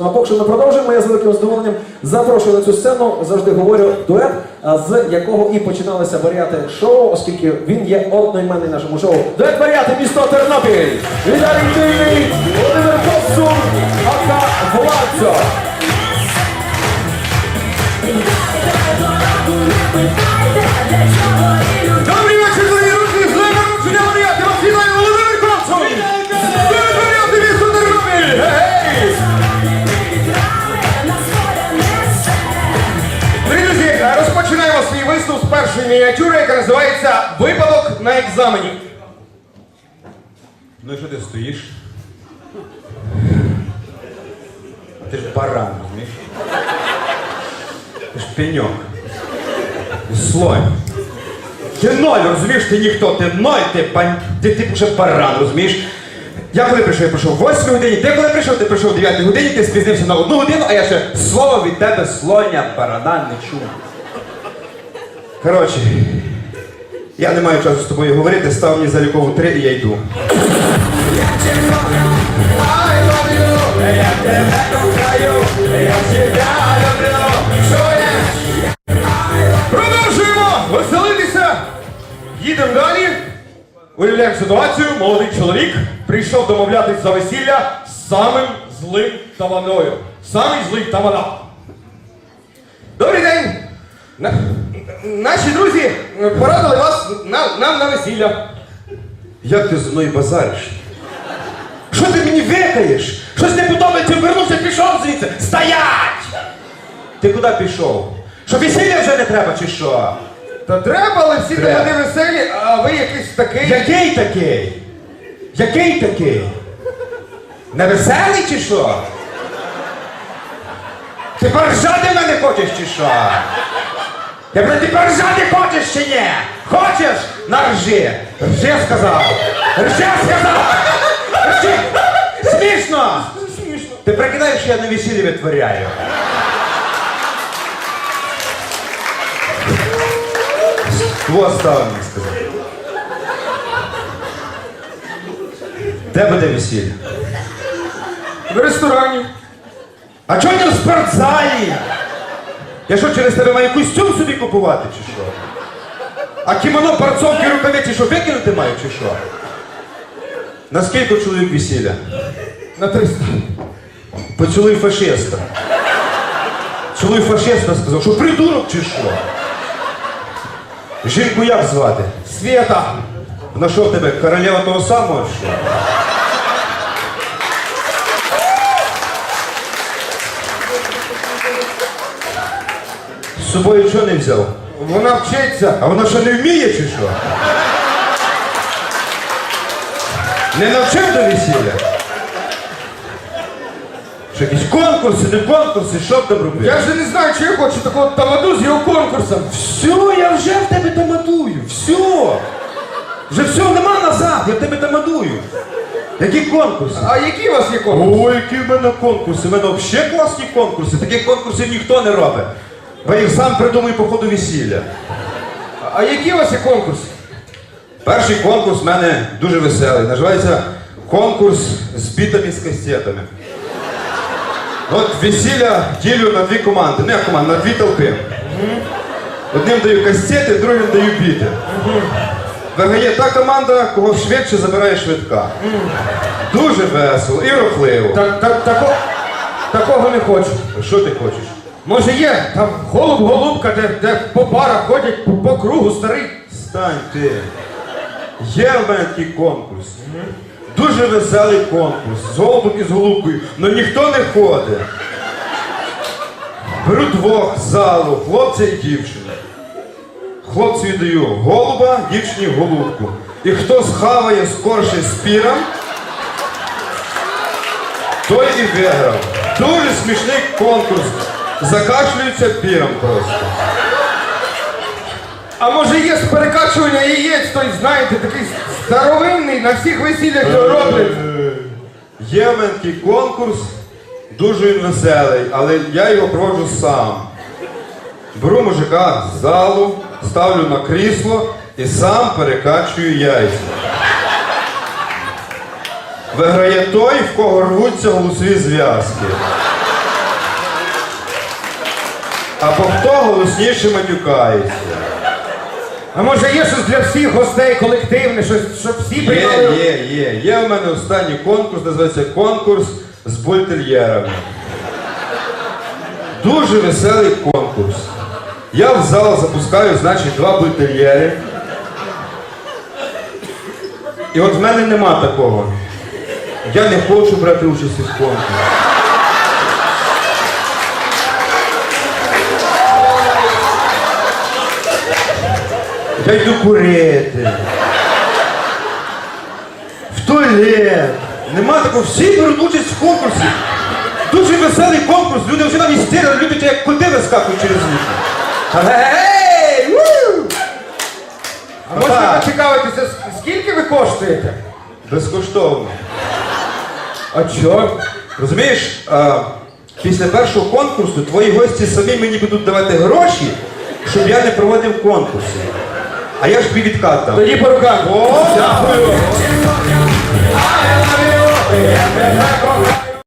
Ну, а поки що ми продовжуємо. Я з великим задоволенням запрошую на цю сцену. Завжди говорю дует, з якого і починалися варіати шоу, оскільки він є одноіменний нашому шоу. Дует варіати місто Тернопіль. Віталій з першої мініатюри, яка називається Випадок на екзамені. Ну і що ти стоїш? Ти ж баран, розумієш? Ти ж пеньок. Слонь. Ти ноль, розумієш, ти ніхто, ти ноль, ти пань, ти типу ще баран, розумієш? Я коли прийшов, я прийшов в 8 годині, ти коли прийшов, ти прийшов в 9 годині, ти спізнився на одну годину, а я ще слово від тебе слоня, барана не чув. Коротше, я не маю часу з тобою говорити, став мені залікову три і я йду. Продовжуємо веселитися. Їдемо далі. Уявляємо ситуацію. Молодий чоловік прийшов домовлятись за весілля з самим злим таваною. Самий злий тавана. Добрий день! На- Наші друзі порадили вас на, нам на весілля. Як ти зі мною базариш? Що ти мені викаєш? Щось не подобається, вернувся, пішов звідси. Стоять! Ти куди пішов? Що весілля вже не треба, чи що? Та треба, але всі Треба. тамади веселі, а ви якийсь такий. Який такий? Який такий? Невеселий чи що? Ти поржати мене хочеш чи що? Я про ти поржати хочеш чи ні? Хочеш? На ржи. Ржи сказав. Ржи сказав. Ржи. Смішно. Смішно. Ти прикидаєш, що я на весіллі витворяю. Хто став мені сказати? Де буде весілля? В ресторані. А чого не в спортзалі? Я що, через тебе маю костюм собі купувати, чи що? А кімоно, борцовки, рукавиці, що викинути маю, чи що? На скільки чоловік весілля? На 300. Поцілуй фашиста. Цілуй фашиста сказав, що придурок чи що? Жінку як звати? Света. Вона що тебе, королева того самого, що? Собою чого не взяв? Вона вчиться. А вона що не вміє чи що? Не навчив до весілля? Що якісь конкурси, не конкурси, що б там робити? Я вже не знаю, чи я хочу такого тамаду з його конкурсом. Все, я вже в тебе тамадую. Все. Вже все, нема назад, я в тебе тамадую. Які конкурси? А які у вас є конкурси? Ой, які в мене конкурси. У мене взагалі класні конкурси. Таких конкурсів ніхто не робить. Бо їх сам придумаю по ходу весілля. А які у вас є конкурси? Перший конкурс в мене дуже веселий. Називається конкурс з бітами з кастетами. От весілля ділю на дві команди. Не команди, на дві толпи. Одним даю кастети, другим даю біти. Виграє та команда, кого швидше забирає швидка. Дуже весело і рухливо. Так, так, тако, такого не хочу. Що ти хочеш? Може є там голуб-голубка, де, де по парах ходять по, по кругу старий. Стань ти. Є в мене такий конкурс. Дуже веселий конкурс. З голубом і з голубкою. але ніхто не ходить. Беру двох з залу, хлопця і дівчину. Хлопцеві даю голуба, дівчині голубку. І хто схаває скорше спіром, той і виграв. Дуже смішний конкурс. Закашлюється піром просто. А може є з перекачування яєць, той, знаєте, такий старовинний, на всіх весіллях його роблять. Є в конкурс, дуже він веселий, але я його проводжу сам. Беру мужика з залу, ставлю на крісло і сам перекачую яйця. Виграє той, в кого рвуться голосові зв'язки. Або хто голосніше матюкається. А може є щось для всіх гостей колективне, щось, щоб всі Є, приймали? є, є. Є у мене останній конкурс, називається конкурс з бультер'єрами. Дуже веселий конкурс. Я в зал запускаю, значить, два бультер'єри. І от в мене нема такого. Я не хочу брати участь в конкурсі. Я йду курити. В туалет. Нема такого, всі беруть участь в конкурсі. Дуже веселий конкурс, люди вже навіть істерили, люблять, як коти вискакують через вікна. Гей! А можна поцікавитися, скільки ви коштуєте? Безкоштовно. А чо? Розумієш, а, після першого конкурсу твої гості самі мені будуть давати гроші, щоб я не проводив конкурси. А я ж відкат дам. Тоді по руках. О! Дякую.